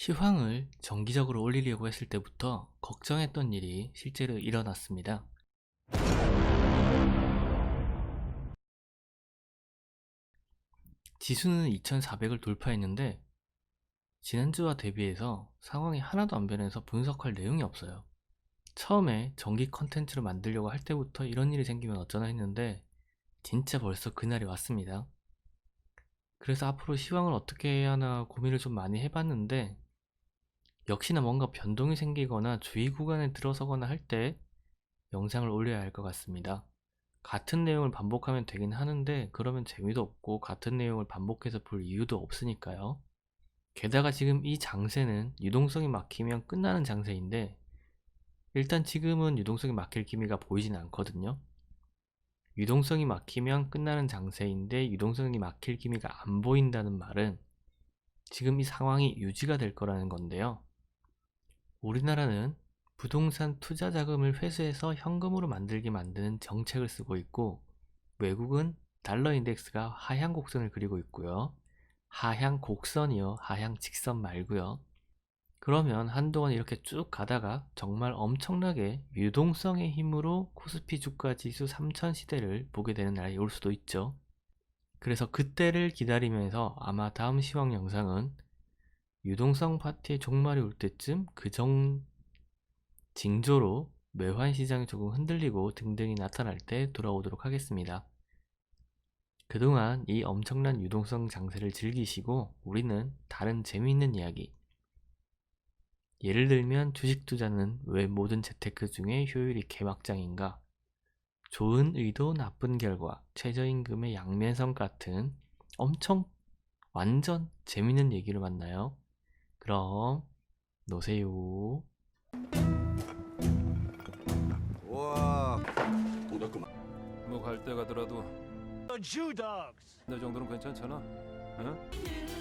시황을 정기적으로 올리려고 했을 때부터 걱정했던 일이 실제로 일어났습니다. 지수는 2400을 돌파했는데 지난주와 대비해서 상황이 하나도 안 변해서 분석할 내용이 없어요. 처음에 정기 컨텐츠를 만들려고 할 때부터 이런 일이 생기면 어쩌나 했는데 진짜 벌써 그날이 왔습니다. 그래서 앞으로 시황을 어떻게 해야 하나 고민을 좀 많이 해봤는데 역시나 뭔가 변동이 생기거나 주의 구간에 들어서거나 할 때 영상을 올려야 할 것 같습니다. 같은 내용을 반복하면 되긴 하는데 그러면 재미도 없고 같은 내용을 반복해서 볼 이유도 없으니까요. 게다가 지금 이 장세는 유동성이 막히면 끝나는 장세인데 일단 지금은 유동성이 막힐 기미가 보이진 않거든요. 유동성이 막히면 끝나는 장세인데 유동성이 막힐 기미가 안 보인다는 말은 지금 이 상황이 유지가 될 거라는 건데요. 우리나라는 부동산 투자 자금을 회수해서 현금으로 만들게 만드는 정책을 쓰고 있고 외국은 달러 인덱스가 하향 곡선을 그리고 있고요. 하향 곡선이요. 하향 직선 말고요. 그러면 한동안 이렇게 쭉 가다가 정말 엄청나게 유동성의 힘으로 코스피 주가 지수 3000 시대를 보게 되는 날이 올 수도 있죠. 그래서 그때를 기다리면서 아마 다음 시황 영상은 유동성 파티의 종말이 올 때쯤 그정 징조로 매환 시장이 조금 흔들리고 등등이 나타날 때 돌아오도록 하겠습니다. 그동안 이 엄청난 유동성 장세를 즐기시고 우리는 다른 재미있는 이야기 예를 들면 주식 투자는 왜 모든 재테크 중에 효율이 개막장인가? 좋은 의도 나쁜 결과 최저임금의 양면성 같은 엄청 완전 재밌는 얘기를 만나요. 그럼 노세요. 와뭐갈 때 가더라도 Jew dogs. 내 정도는 괜찮잖아. 응?